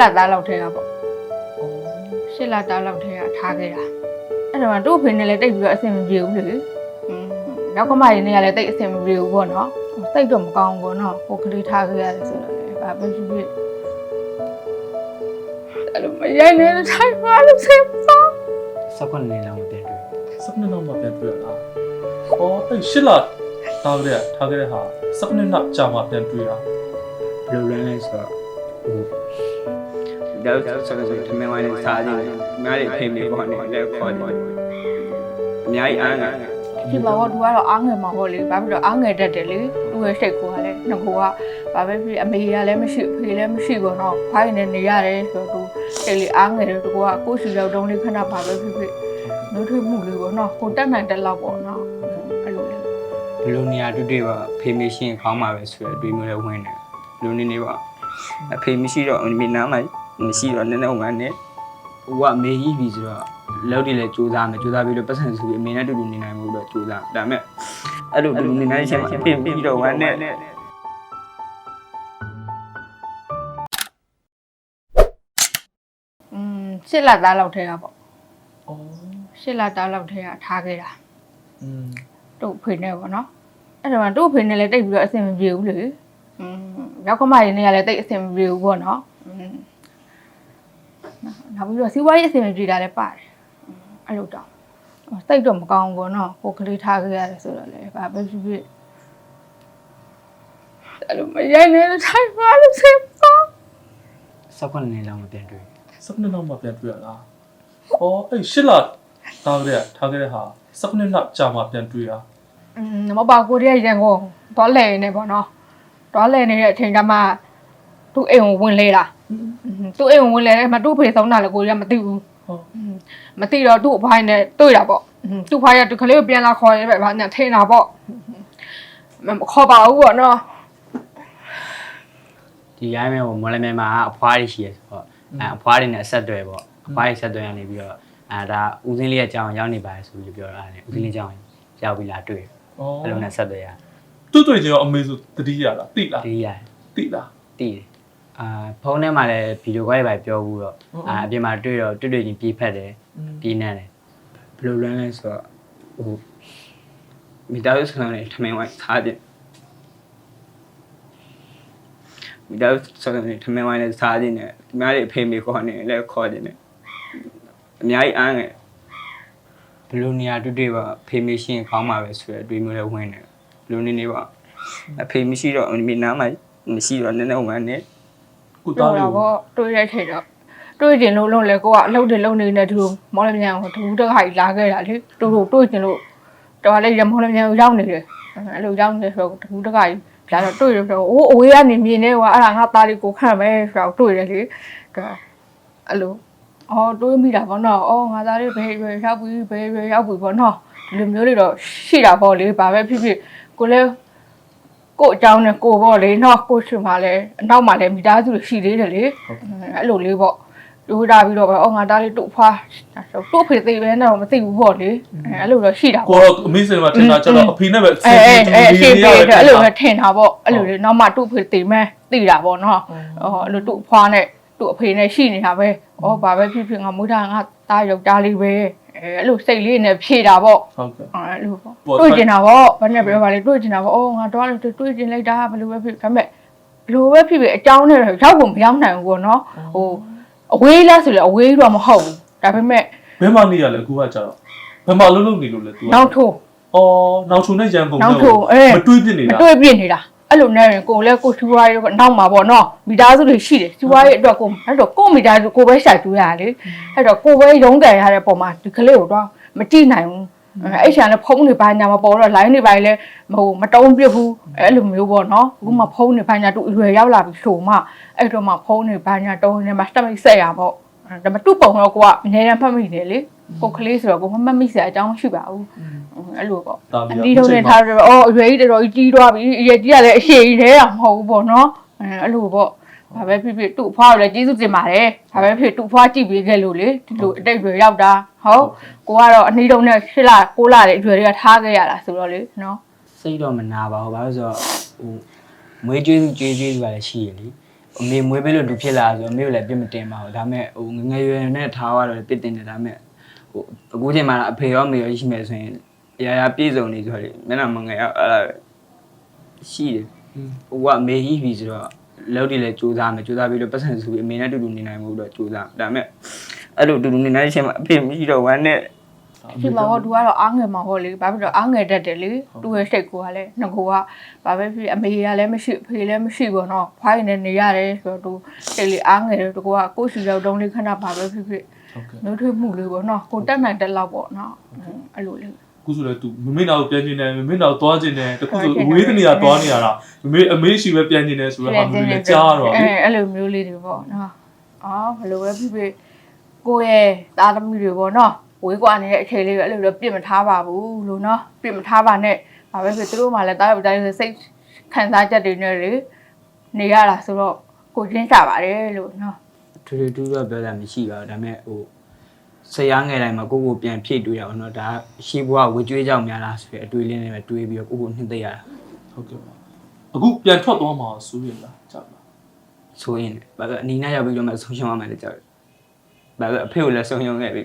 လသားလောက်ထဲကပေါ့ရှစ်လသားလောက်ထဲကထားခဲ့တာအဲ့တော့တို့့ဖေနဲ့လည်းတိတ်ပြီးတော့အဆင်မပြေဘူးလေอืมနောက်ကမရင်းနဲ့ကလည်းတိတ်အဆင်မပြေဘူးပေါ့နော်စိတ်တော့မကောင်းဘူးပေါ့နော်ကိုကလေးထားခဲ့ရတယ်ဆိုတော့လေဘာပဲဖြစ်ဖြစ်အဲ့လိုမရိုင်းနေတဲ့ထိုင်ပါလို့ဆက်ပါစက်ကွက်နေလောက်မတင်တွေ့စက်နှစ်နောက်မှပြန်တွေ့ရလား။အော်အဲ့ရှစ်လထားကြတဲ့ထားကြတဲ့ဟာစက်နှစ်နောက်ကြာမှပြန်တွေ့ရဘယ်လိုလဲလဲဆိုတော့ဟို တော့ဆက်ဆက်ထမင်းဝိုင်းနဲ့စားကြည့်တယ်။များတွေဖိမေပေါ်နေလဲခေါ်တယ်။အများကြီးအားငါဒီမှာတော့သူကတော့အားငယ်မှာပေါ့လေဘာဖြစ်လို့အားငယ်တတ်တယ်လေသူ့ရဲ့စိတ်ကိုကလည်းငကိုကဘာပဲဖြစ်အမေကလည်းမရှိအဖေလည်းမရှိပေါ့နော်ဖိုင်းနေနေရတယ်ဆိုတော့သူစိတ်လေးအားငယ်တယ်သူကကိုယ့်စီရောက်တုံးလေးခဏဘာပဲဖြစ်ဖြစ်နှုတ်ထွေးမှုလေးပေါ့နော်ကိုတက်နိုင်တဲ့လောက်ပေါ့နော်အဲ့လိုလေဘယ်လိုနေရာတွေ့တွေ့ပါဖေမေရှင်းခေါင်းမှာပဲဆိုရအတွေးမျိုးလည်းဝင်တယ်လူနေနေပါအဖေမရှိတော့မိနားမှာ မရှိတော့နည်းနည်းဝမ်းနဲ့ ဟိုကအမေကြီးပြီဆိုတော့လောက်တယ်လည်းစူးစမ်းမယ်စူးစမ်းပြီးတော့ပတ်စံစုပြီးအမေနဲ့တူတူနေနိုင်မှုတော့စူးစမ်း ဒါမဲ့အဲ့လိုလူနေနေချင်းမှာပြင်ပြီးတော့ဝမ်းနဲ့ อืมရှစ်လသားလောက်ထဲကပေါ့ ။အော် ရှစ်လသားလောက်ထဲကထားခဲ့တာ อืม တို့ဖေနဲ့ပေါ့နော်အဲ့တော့တို့ဖေနဲ့လည်းတိတ်ပြီးတော့အဆင်မပြေဘူးလေอืมရောက်ကမရင်းနဲ့ကလည်းတိတ်အဆင်မပြေဘူးပေါ့နော်อืม နောက်ပြီးတော့စီးပွားရေးအဆင်မပြေတာလည်းပါတယ်အဲ့လိုတော့စိတ်တော့မကောင်းဘူးပေါ့နော်ကိုကလေးထားခဲ့ရတယ်ဆိုတော့လေဘာပဲဖြစ်ဖြစ်အဲ့လိုမရိုင်းနေတဲ့ထိုင်ပါလို့ဆက်ပါစက်ကွက်နေလောက်မတင်တွေ့စက်နှစ်နောက်မှပြန်တွေ့ရလား။အော်အဲ့ရှစ်လထားကြတဲ့ထားကြတဲ့ဟာစက်နှစ်နောက်ကြာမှပြန်တွေ့ရอืมမပါကိုတည်းရန်ကိုတော့လဲနေပေါ့နော်တော့လဲနေတဲ့အချိန်ကမှသူ့အိမ်ကိုဝင်လေတာ သူ့အိမ်ကိုဝင်လေတယ်မသူ့ဖေဆုံးတာလည်းကိုကြီးကမသိဘူး။ဟုတ်မသိတော့သူ့အဖိုင်းနဲ့တွေ့တာပေါ့သူ့ဖိုင်းကသူကလေးကိုပြန်လာခေါ်ရဲပဲဗာညာထင်တာပေါ့မခေါ်ပါဘူးပေါ့နော်ဒီရိုင်းမဲပေါ့မော်လမြိုင်မှာအဖွားတွေရှိရဆိုတော့အဲအဖွားတွေနဲ့အဆက်တွေပေါ့အဖွားတွေဆက်တွေရနေပြီးတော့အဲဒါဦးစင်းလေးရဲ့အကြောင်းရောက်နေပါတယ်ဆိုပြီးပြောတာနဲ့ဦးစင်းလေးအကြောင်းရောက်ပြီးလာတွေ့။အော်အဲ့လိုနဲ့ဆက်တွေရတွေ့တွေ့ချင်းရောအမေဆိုတတိရလားတိလားဒီရတိလားတည်တယ် အာဖုန်းထဲမှာလည်းဗီဒီယိုကောတွေပဲပြောဘူးတော့အာအပြင်မှာတွေ့တော့တွေ့တွေ့ချင်းပြေးဖက်တယ်ပြေးနေတယ်ဘယ်လိုလွမ်းလဲဆိုတော့ဟိုမိသားစုဆောင်နေထမင်းဝိုင်းစားကြည့်မိသားစုဆောင်နေထမင်းဝိုင်းနဲ့စားကြည့်နေများတွေဖိမေပေါ်နေလဲခေါ်တယ်အများကြီးအားငယ်ဘယ်လိုနေရာတွေ့တွေ့ပါဖေမေရှင်းခေါင်းမှာပဲဆိုရအတွေးမျိုးလည်းဝင်တယ်လူနေနေပါအဖေမရှိတော့မိနားမှာမရှိတော့နည်းနည်းဝမ်းနဲ့ ကိုပြောသားလေးတာကိုပေါ့တွေ့တဲ့ချိန်တော့တွေ့ကျင်လို့လုံးလေကိုကအလုပ်တွေလုပ်နေတဲ့သူမော်လမြိုင်ကိုတူတက်ခါကြီးလာခဲ့တာလေတူတူတွေ့ကျင်လို့တော်လည်းရမော်လမြိုင်ကိုရောက်နေတယ်အဲ့လိုရောက်နေဆိုတော့တူတက်ခါကြီးလာတော့တွေ့ရတော့အိုးအဝေးကနေမြင်နေကွာအဲ့ဒါငါသားလေးကိုခံမယ်ဆိုတော့တွေ့တယ်လေဒါအဲ့လိုအော်တွေးမိတာပေါ့နော်အော်ငါသားလေးဘယ်ရွယ်ရောက်ပြီဘယ်ရွယ်ရောက်ပြီပေါ့နော်ဒီလိုမျိုးတွေတော့ရှိတာပေါ့လေဘာပဲဖြစ်ဖြစ်ကိုလည်း ကို့အကြောင်းနဲ့ကိုပေါ့လေနော်ကိုရှင်ပါလဲအနောက်မှာလဲမိသားစုတွေရှိသေးတယ်လေအဲ့လိုလေးပေါ့တို့တာပြီးတော့ပဲအော်ငါသားလေးတို့ဖွာတို့ဖေသေးပဲတော့မသိဘူးပေါ့လေအဲ့လိုတော့ရှိတာကိုပေါ့တော့အမေစင်မှာထင်တာကျတော့အဖေနဲ့ပဲအဲအဲအဲအရှိရပေးရတယ်အဲ့လိုပဲထင်တာပေါ့အဲ့လိုလေနောက်မှတို့ဖေသေးမဲသိတာပေါ့နော်အော်အဲ့လိုတို့ဖွာနဲ့တို့အဖေနဲ့ရှိနေတာပဲဩဘာပဲဖြစ်ဖြစ်ငါမွေးတာငါသားယောက်ျားလေးပဲ အဲအဲ့လိုစိတ်လေးနဲ့ဖြေတာပေါ့ဟုတ်ကဲ့အဲ့လိုပေါ့တွေ့ကျင်တာပေါ့ဘာနဲ့ပြောပါလဲတွေ့ကျင်တာပေါ့အော်ငါတော့လည်းတွေ့ကျင်လိုက်တာဘယ်လိုပဲဖြစ်ဒါပေမဲ့ဘယ်လိုပဲဖြစ်ဖြစ်အကြောင်းနဲ့တော့ရောက်ဖို့မရောက်နိုင်ဘူးပေါ့နော်ဟိုအဝေးလားဆိုလေအဝေးတော့မဟုတ်ဘူးဒါပေမဲ့ဘယ်မှာနေရလဲအခုကကြတော့ဘယ်မှာလုံးလုံးနေလို့လဲ तू နောက်ထိုးအော်နောက်ချုံနဲ့ရန်ကုန်နောက်ထိုးအေးမတွေးပြစ်နေမတာတွေ့ပြစ်နေတာ အဲ့လိုနဲ့ရင်ကိုလည်းကိုစီးပွားရေးကနောက်မှာပေါ့နော်မိသားစုတွေရှိတယ်စီးပွားရေးအတွက်ကိုအဲ့တော့ကိုမိသားစုကိုပဲရှာတူးရလေအဲ့တော့ကိုပဲရုံးကန်ရတဲ့ပုံမှာဒီကလေးကိုတော့မကြည့်နိုင်ဘူးအဲ့ရှာလည်းဖုံးနေပါညာမပေါ်တော့ line တွေပိုင်းလဲဟိုမတုံးပြစ်ဘူးအဲ့လိုမျိုးပေါ့နော်အခုမှဖုံးနေပါညာတူအရွယ်ရောက်လာပြီဆိုမှအဲ့တော့မှဖုံးနေပါညာတုံးနေမှာစတမိတ်ဆက်ရပေါ့ဒါပေမဲ့သူ့ပုံတော့ကိုကအများနဲ့ဖတ်မိတယ်လေ ကိုကလေးဆိုတော့ကိုမမှတ်မိစရာအကြောင်းမရှိပါဘူးအဲ့လိုပေါ့ဒါအပြီးတီးထုံးနေထားတော့အော်အရွယ်ကြီးတော်တော်ကြီးကြီးသွားပြီအရွယ်ကြီးကလည်းအရှိကြီးတဲ့မဟုတ်ဘူးပေါ့နော်အဲအဲ့လိုပေါ့ဘာပဲဖြစ်ဖြစ်သူ့အဖွားကိုလည်းကျေးဇူးတင်ပါတယ်ဘာပဲဖြစ်သူ့အဖွားကြည့်ပေးခဲ့လို့လေဒီလိုအတိတ်တွေရောက်တာဟုတ်ကိုကတော့အနည်းတုံးနဲ့ရှစ်လကိုလတဲ့အရွယ်တွေကထားခဲ့ရတာဆိုတော့လေနော်စိတ်တော့မနာပါဘူးဘာလို့လဲဆိုတော့ဟိုမွေးကျွေးစုကျွေးကျွေးစုကလည်းရှိရလေအဲအမေမွေးပေးလို့လူဖြစ်လာဆိုအမေကိုလည်းပြစ်မတင်ပါဘူးဒါပေမဲ့ဟိုငယ်ငယ်ရွယ်ရွယ်နဲ့ထားရတော့ပြစ်တင်တယ်ဒါပေမဲ့ ဟိုအခုချိန်မှာအဖေရောအမေရောရှိမယ်ဆိုရင်အရာရာပြည့်စုံနေဆိုတော့လေမျက်နှာမငယ်အောင်အဲ့ဒါရှိတယ်ဟိုကအမေကြီးပြီဆိုတော့လောက်တည်လဲစူးစမ်းမယ်စူးစမ်းပြီးတော့ပတ်စံစုပြီးအမေနဲ့တူတူနေနိုင်မှုတော့စူးစမ်းဒါပေမဲ့အဲ့လိုတူတူနေနိုင်တဲ့အချိန်မှာအဖေမရှိတော့ဝမ်းနဲ့ဒီမှာဟောသူကတော့အားငယ်မှာဟောလေဘာဖြစ်လို့အားငယ်တတ်တယ်လေသူ့ရဲ့စိတ်ကိုကလည်းငကိုကဘာပဲဖြစ်အမေကလည်းမရှိအဖေလည်းမရှိဘောနော်ဖွားရင်လည်းနေရတယ်ဆိုတော့သူစိတ်လေးအားငယ်တယ်သူကကိုယ့်စီရောက်တုံးလေးခဏဘာပဲဖြစ်ဖြစ်ဟုတ်ကဲ့ နှုတ်ထွေးမှုလေးပေါ့နော်ကိုတက်နိုင်တဲ့လောက်ပေါ့နော်အဲ့လိုလေးခုဆိုလည်း तू မမေနာကိုပြန်ကျင်တယ်မမေနာကိုသွားကျင်တယ်တခုဆိုအဝေးတနေရာသွားနေရတာမမေအမေရှိပဲပြန်ကျင်တယ်ဆိုတော့ဟာမျိုးလည်းကြားတော့အဲအဲ့လိုမျိုးလေးတွေပေါ့နော်အော်ဘယ်လိုပဲဖြစ်ဖြစ်ကိုယ့်ရဲ့သားသမီးတွေပေါ့နော်ဝေးကွာနေတဲ့အချိန်လေးပဲအဲ့လိုတော့ပြစ်မထားပါဘူးလို့နော်ပြစ်မထားပါနဲ့ဘာပဲဖြစ်သူတို့မှလည်းတားရတိုင်းစိတ်ခံစားချက်တွေနဲ့လေနေရတာဆိုတော့ကိုချင်းကြပါတယ်လို့နော် ထူထူတူတော့ပြောတာမရှိပါဘူးဒါပေမဲ့ဟိုဆရာငယ်တိုင်းမှာကိုကိုပြန်ဖြည့်တွေ့ရအောင်တော့ဒါရှိဘွားဝကြွေးကြောင်များလားဆိုပြီးအတွေးလေးနဲ့ပဲတွေးပြီးတော့ကိုကိုနှိမ့်သိရတာဟုတ်ကဲ့ပါအခုပြန်ထွက်သွားမှာဆိုရင်လားကြာလားဆိုရင်ဘာလို့အနီးနားရောက်ပြီးတော့မှဆုံးရှုံးရမယ်လေကြောက်တယ်ဘာလို့အဖေကိုလည်းဆုံးရှုံးခဲ့ပြီ